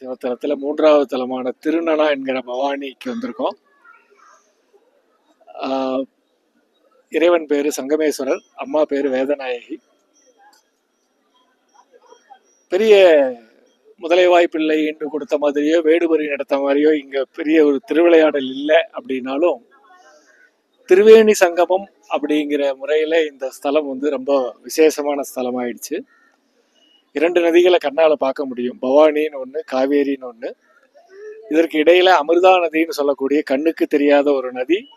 சிவத்தலத்தில் மூன்றாவது தலமான திருநனா என்கிற பவானிக்கு வந்திருக்கோம். இறைவன் பேரு சங்கமேஸ்வரர் அம்மா பேரு வேதநாயகி. பெரிய முதலைவாய் பிள்ளை என்று கொடுத்த மாதிரியோ வேடுபறி நடத்த மாதிரியோ இங்க பெரிய ஒரு திருவிளையாடல் இல்லை அப்படின்னாலும் திருவேணி சங்கமம் அப்படிங்கிற முறையில இந்த ஸ்தலம் வந்து ரொம்ப விசேஷமான ஸ்தலம் ஆயிடுச்சு இரண்டு நதிகளை கண்ணால பார்க்க முடியும். பவானின்னு ஒன்று காவேரின்னு ஒன்று இதற்கு இடையில அமிர்தா நதின்னு சொல்லக்கூடிய கண்ணுக்கு தெரியாத ஒரு நதி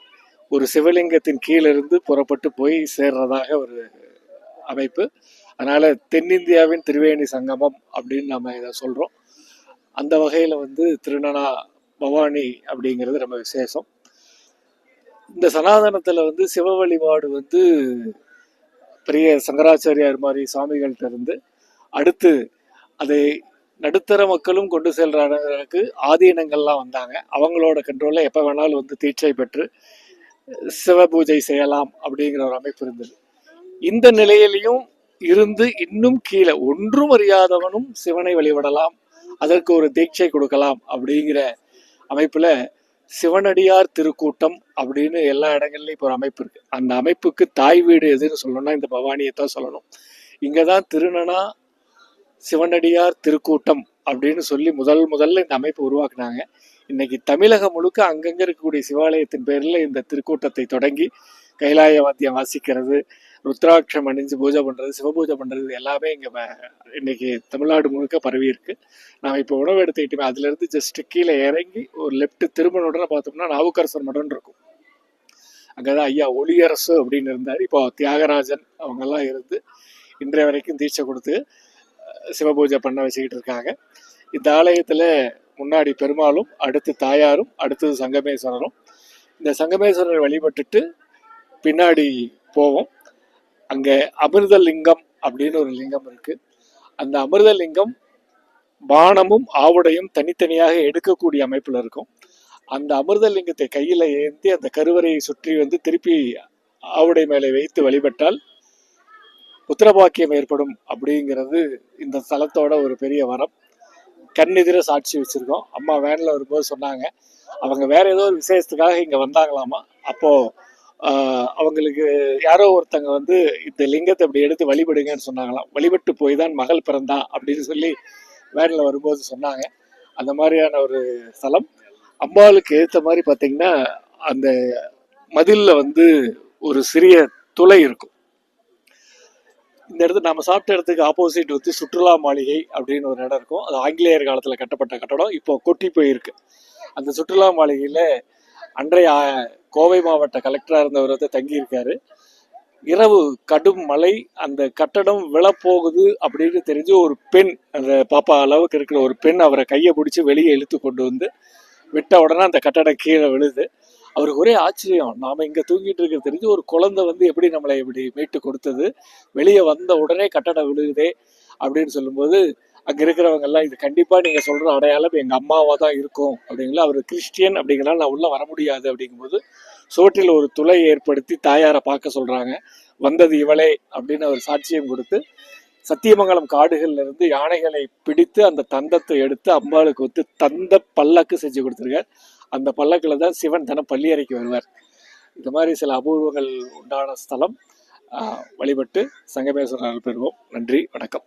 ஒரு சிவலிங்கத்தின் கீழிருந்து புறப்பட்டு போய் சேர்றதாக ஒரு அமைப்பு. அதனால தென்னிந்தியாவின் திரிவேணி சங்கமம் அப்படின்னு நம்ம இதை சொல்றோம். அந்த வகையில வந்து திருநனா பவானி அப்படிங்கிறது ரொம்ப விசேஷம். இந்த சனாதனத்துல வந்து சிவ வழிபாடு வந்து பெரிய சங்கராச்சாரியார் மாதிரி சுவாமிகள்கிட்ட இருந்து அடுத்து அதை நடுத்தர மக்களும் கொண்டு செல்ற ஆதீனங்கள்லாம் வந்தாங்க. அவங்களோட கண்ட்ரோலில் எப்போ வேணாலும் வந்து தீட்சை பெற்று சிவ பூஜை செய்யலாம் அப்படிங்கிற ஒரு அமைப்பு இருந்தது. இந்த நிலையிலையும் இருந்து இன்னும் கீழே ஒன்றும் அறியாதவனும் சிவனை வழிபடலாம் அதற்கு ஒரு தீட்சை கொடுக்கலாம் அப்படிங்கிற அமைப்பில் சிவனடியார் திருக்கூட்டம் அப்படின்னு எல்லா இடங்கள்லையும் இப்போ ஒரு அமைப்பு இருக்குது அந்த அமைப்புக்கு தாய் வீடு எதுன்னு சொல்லணும்னா இந்த பவானியை தான் சொல்லணும். இங்கே தான் திருநனா சிவனடியார் திருக்கூட்டம் அப்படின்னு சொல்லி முதல் முதல்ல இந்த அமைப்பு உருவாக்குனாங்க. இன்னைக்கு தமிழகம் முழுக்க அங்கங்கே இருக்கக்கூடிய சிவாலயத்தின் பேரில் இந்த திருக்கூட்டத்தை தொடங்கி கைலாய வாத்தியம் வாசிக்கிறது ருத்ராட்சம் அணிஞ்சு பூஜை பண்ணுறது சிவபூஜை பண்ணுறது எல்லாமே இங்கே இன்னைக்கு தமிழ்நாடு முழுக்க பரவி இருக்கு. நாம் இப்போ உணவு எடுத்துக்கிட்டோமே அதுலேருந்து ஜஸ்ட் கீழே இறங்கி ஒரு லெஃப்ட் திரும்பின உடனே பார்த்தோம்னா நாவுக்கரசர் மடம் இருக்கும். அங்கே தான் ஐயா ஒளியரசு அப்படின்னு இருந்தார். இப்போ தியாகராஜன் அவங்கெல்லாம் இருந்து இன்றைய வரைக்கும் தீட்சை கொடுத்து சிவபூஜை பண்ண வச்சுக்கிட்டு இருக்காங்க. இந்த ஆலயத்தில் முன்னாடி பெருமாளும் அடுத்து தாயாரும் அடுத்தது சங்கமேஸ்வரரும். இந்த சங்கமேஸ்வரரை வழிபட்டுட்டு பின்னாடி போவோம். அங்கே அமிர்த லிங்கம் அப்படின்னு ஒரு லிங்கம் இருக்கு. அந்த அமிர்த லிங்கம் பானமும் ஆவுடையும் தனித்தனியாக எடுக்கக்கூடிய அமைப்பில் இருக்கும். அந்த அமிர்த லிங்கத்தை ஏந்தி அந்த கருவறையை சுற்றி வந்து திருப்பி ஆவுடை மேலே வைத்து வழிபட்டால் புத்திரபாக்கியம் ஏற்படும் அப்படிங்கிறது இந்த ஸ்தலத்தோட ஒரு பெரிய வரம். கண்ணெதிர சாட்சி வச்சிருக்கோம். அம்மா வேன்ல வரும்போது சொன்னாங்க அவங்க வேற ஏதோ ஒரு விசேஷத்துக்காக இங்க வந்தாங்களாமா? அப்போ அவங்களுக்கு யாரோ ஒருத்தங்க வந்து இந்த லிங்கத்தை இப்படி எடுத்து வழிபடுங்கன்னு சொன்னாங்களாம். வழிபட்டு போய் தான் மகள் பிறந்தா அப்படின்னு சொல்லி வேன்ல வரும்போது சொன்னாங்க. அந்த மாதிரியான ஒரு ஸ்தலம் அம்பாளுக்கு ஏத்த மாதிரி பாத்தீங்கன்னா அந்த மதிலில் வந்து ஒரு சிறிய துளை இருக்கும். இந்த இடத்து நம்ம சாப்பிட்ட இடத்துக்கு ஆப்போசிட் வந்து சுற்றுலா மாளிகை அப்படின்னு ஒரு இடம் இருக்கும். அது ஆங்கிலேயர் காலத்தில் கட்டப்பட்ட கட்டடம். இப்போ கொட்டி போயிருக்கு. அந்த சுற்றுலா மாளிகையில் அன்றைய கோவை மாவட்ட கலெக்டராக இருந்தவர் வந்து தங்கியிருக்காரு. இரவு கடும் மழை அந்த கட்டடம் விழப்போகுது அப்படின்னு தெரிஞ்சு ஒரு பெண் அந்த பாப்பா அளவுக்கு இருக்கிற ஒரு பெண் அவரை கையை பிடிச்சி வெளியே இழுத்து கொண்டு வந்து விட்ட உடனே அந்த கட்டடம் கீழே விழுது. அவருக்கு ஒரே ஆச்சரியம். நாம இங்கே தூங்கிட்டு இருக்கிறது தெரிஞ்சு ஒரு குழந்தை வந்து எப்படி நம்மளை இப்படி மீட்டு கொடுத்தது? வெளியே வந்த உடனே கட்டடம் விழுகுதே அப்படின்னு சொல்லும்போது அங்கே இருக்கிறவங்க எல்லாம் இது கண்டிப்பா நீங்க சொல்ற அடையாளம் எங்க அம்மாவா தான் இருக்கும் அப்படிங்களா அவர் கிறிஸ்டியன் அப்படிங்கிறனால நான் உள்ள வர முடியாது அப்படிங்கும்போது சுவற்றில் ஒரு துளை ஏற்படுத்தி தாயாரை பார்க்க சொல்றாங்க. வந்தது இவளே அப்படின்னு அவர் சாட்சியம் கொடுத்து சத்தியமங்கலம் காடுகள்ல இருந்து யானைகளை பிடித்து அந்த தந்தத்தை எடுத்து அம்பாளுக்கு வந்து தந்த பல்லக்கு செஞ்சு கொடுத்துருக்கார். அந்த பல்லக்கில் தான் சிவன் தினம் பள்ளியறைக்கு வருவார். இந்த மாதிரி சில அபூர்வங்கள் உண்டான ஸ்தலம் வழிபட்டு சங்கமேஸ்வரர் பெறுவோம். நன்றி வணக்கம்.